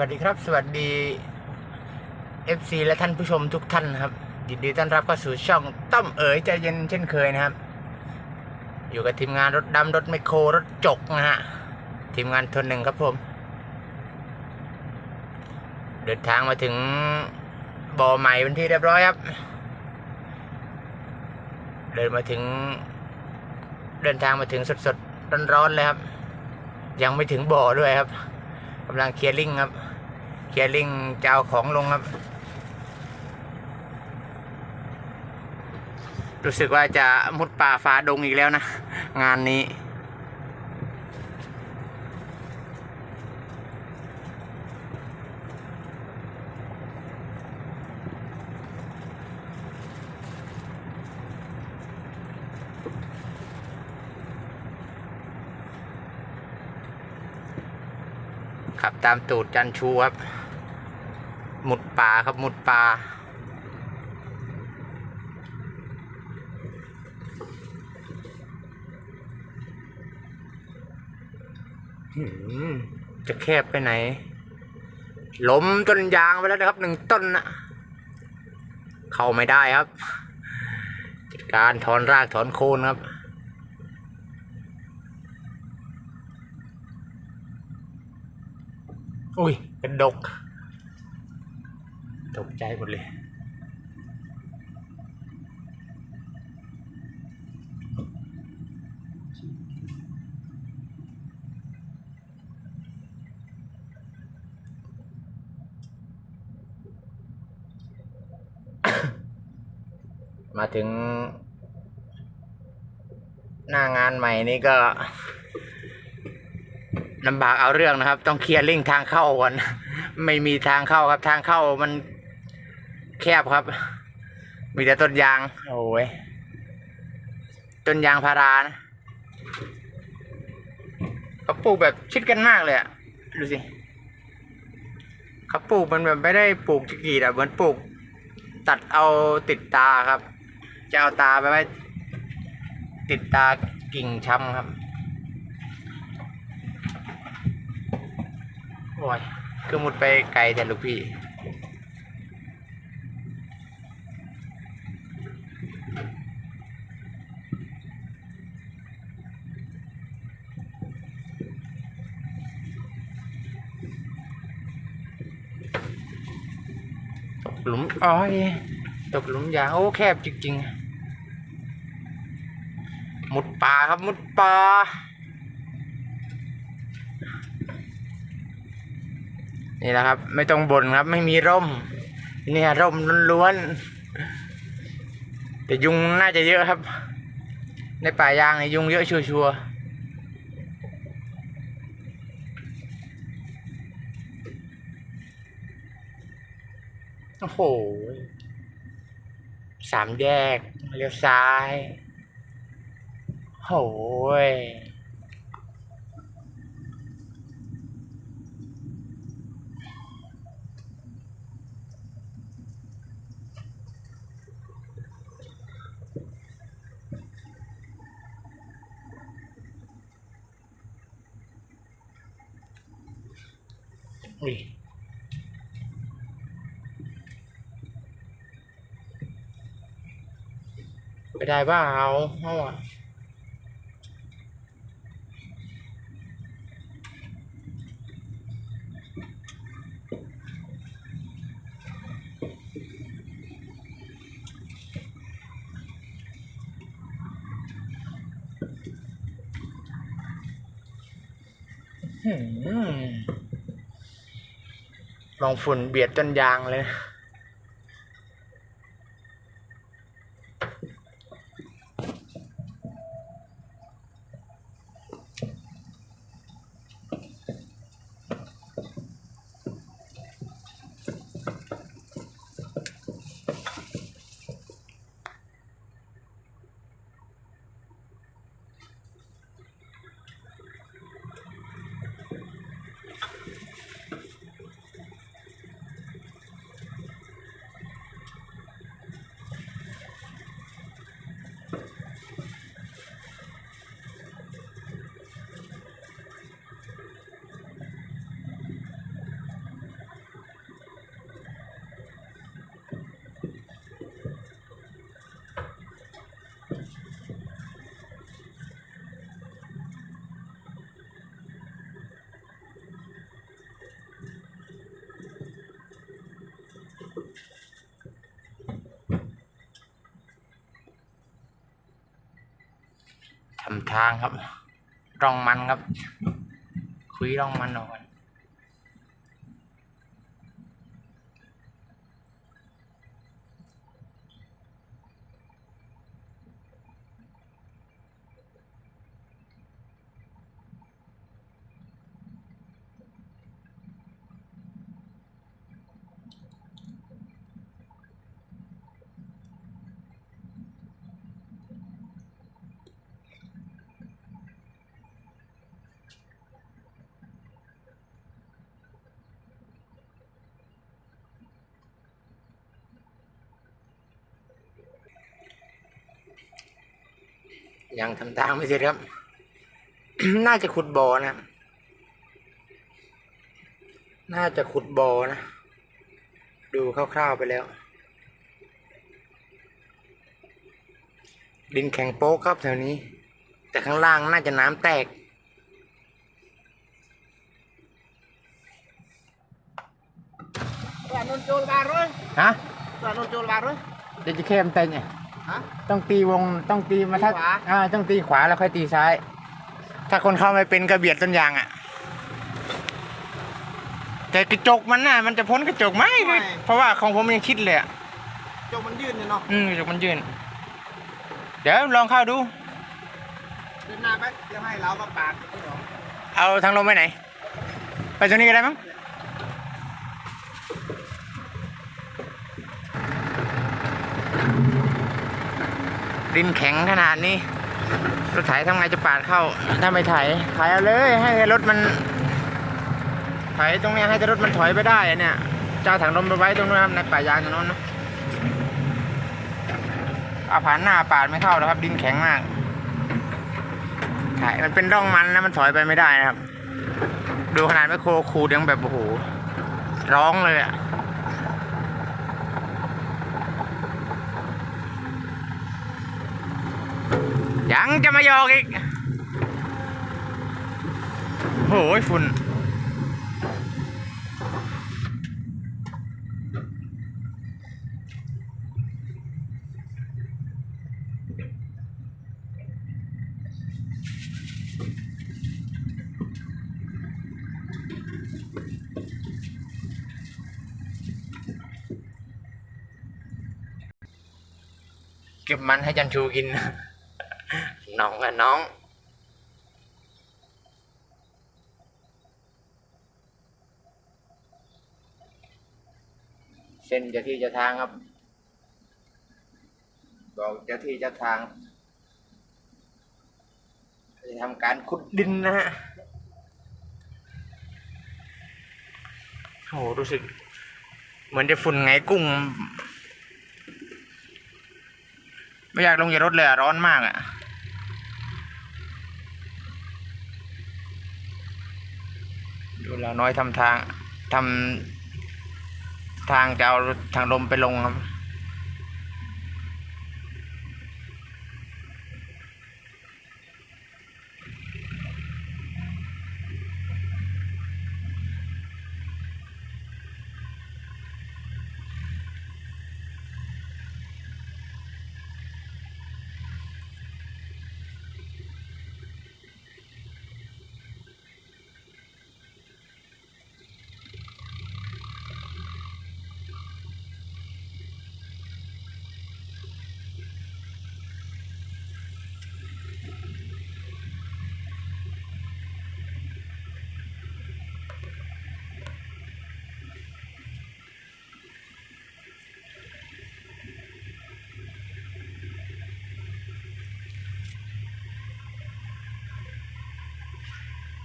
วัสดีครับ สวัสดี FC และท่านผู้ชมทุกท่านนะครับยินดีต้อนรับเข้าสู่ช่องต้อมเอ๋ยใจเย็นเช่นเคยนะครับ อยู่กับทีมงานรถดำรถไมโครรถจกนะฮะทีมงานทนหนึ่งครับผม เดินทางมาถึงบ่อใหม่เป็นที่เรียบร้อยครับ เดินมาถึง เดินทางมาถึงสดๆร้อนๆเลยครับ ยังไม่ถึงบ่อด้วยครับกำลังเคลียร์ลิงครับ เคลียร์ลิงจะเอาของลงครับ รู้สึกว่าจะมุดป่าฟ้าดงอีกแล้วนะ งานนี้ ขับตามตูดจันชูครับ หมุดป่าครับหมุดป่าหืมจะแคบไปไหน ล้มต้นยางไปแล้วนะครับหนึ่งต้นนะเข้าไม่ได้ครับ จัดการถอนรากถอนโคนครับอุ้ยกระดก ตกใจหมดเลยมาถึง หน้างานใหม่นี่ก็ลำบากเอาเรื่องนะครับ ต้องเคลียร์ลิงก์ทางเข้าก่อน ไม่มีทางเข้าครับทางเข้ามัน แคบครับ มีแต่ต้นยาง โอ้ย ต้นยางพารานะเขาปลูกแบบชิดกันมากเลยอะดูสิเขาปลูกมันแบบไม่ได้ปลูกจะกรีดอะเหมือนปลูก ตัดเอาติดตาครับ จะเอาตาไปไว้ติดตากิ่งช้ำครับ โอ้ย คือมุดไปไกลแต่ลูกพี่ หลุมอ้อย ตกหลุมยางโอ้แคบจริงๆ มุดป่าครับมุดป่านี่แหละครับ ไม่ต้องบ่นครับ ไม่มีร่ม เนี่ยร่มล้วนๆแต่ยุงน่าจะเยอะครับ ในป่ายางเนี่ยยุงเยอะชัวร์ๆ โอ้โห สามแยก เลี้ยวซ้ายโอ้ยอุ้ย ไปได้บ้าเอาเอาอะหืมลองฝุ่นเบียดต้นยางเลยนะ ทางครับร่องมันครับ คุยร่องมันออกก่อน ยังทำทางไม่เสร็จครับ น่าจะขุดบ่อนะครับน่าจะขุดบ่อนะ ดูคร่าวๆไปแล้ว ดินแข็งโป๊กครับแถวนี้ แต่ข้างล่างน่าจะน้ำแตก Bạn nôn chôn bà rồi ฮะ Bạn nôn chôn bà rồi เดี๋ยวจะเข้มเต็งไง Hả? ต้องตีวงต้องตีมาถ้าขวา อ่าต้องตีขวาแล้วค่อยตีซ้าย ถ้าคนเข้าไม่เป็นกระเบียดต้นยางอะ แต่กระจกมันน่ะมันจะพ้นกระจกไหมไม่เพราะว่าของผมยังคิดเลยอะ Cho mình duyên này nó อืมกระจกมันยืน เดี๋ยวลองเข้าดู Đến nay bác Cho hai lão bác bạc cái đó เอาทางลมไปไหน ไปตรงนี้ก็ได้มั้ง ดินแข็งขนาดนี้ รถไถทำไงจะปาดเข้า ถ้าไม่ไถไถเอาเลย ให้รถมันไถตรงเนี้ยให้รถมันถอยไปได้อะเนี่ยเจ้าถังลมไปไว้ตรงนู้นครับในป่ายางตรงนู้นนะเอาผ่านหน้าปาดไม่เข้าแล้วครับ ดินแข็งมากไถมันเป็นร่องมันนะมันถอยไปไม่ได้นะครับ ดูขนาดแมคโครขูดยังแบบโอ้โหร้องเลยอะ ยังจะมาหยอกอีกโอ้ยฝุ่นเก็บมันให้จันชูกิน น้องกับน้องเส้นเจะที่เจะทางครับบอกเจ้าที่เจ้าทางจะทำการขุดดินนะฮะโอ้โหรู้สึก เหมือนจะฝุ่นไงกุ้ง ไม่อยากลงจากรถเลยอะร้อนมากอะ ดูแล้วน้อยทำทางทำทางจะเอาทางลมไปลงครับ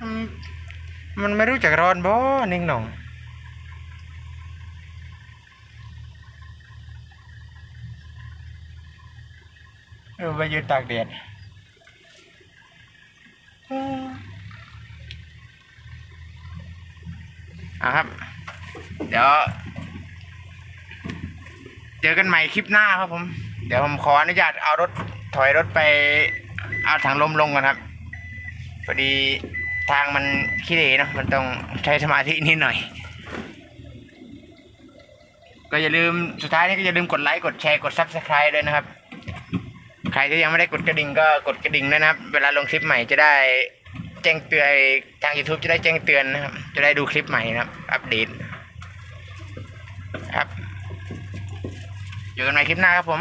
มันไม่รู้จักร้อนบ่นิ่งหน่องเออไปยืนตากแดดอะครับ เดี๋ยว เจอกันใหม่คลิปหน้าครับผม เดี๋ยวผมขออนุญาตเอารถถอยรถไป เอาถังลมลงก่อนครับ พอดี ทางมันขี้เหร่เนะมันต้องใช้สมาธินิดหน่อย ก็อย่าลืมสุดท้ายนี้ก็อย่าลืมกดไลค์กดแชร์กด Subscribe ด้วยนะครับ ใครที่ยังไม่ได้กดกระดิ่งก็กดกระดิ่งนะครับ เวลาลงคลิปใหม่จะได้แจ้งเตือนทาง YouTube จะได้แจ้งเตือนนะครับ จะได้ดูคลิปใหม่นะครับ อัปเดตครับอยู่กันใหม่คลิปหน้าครับผม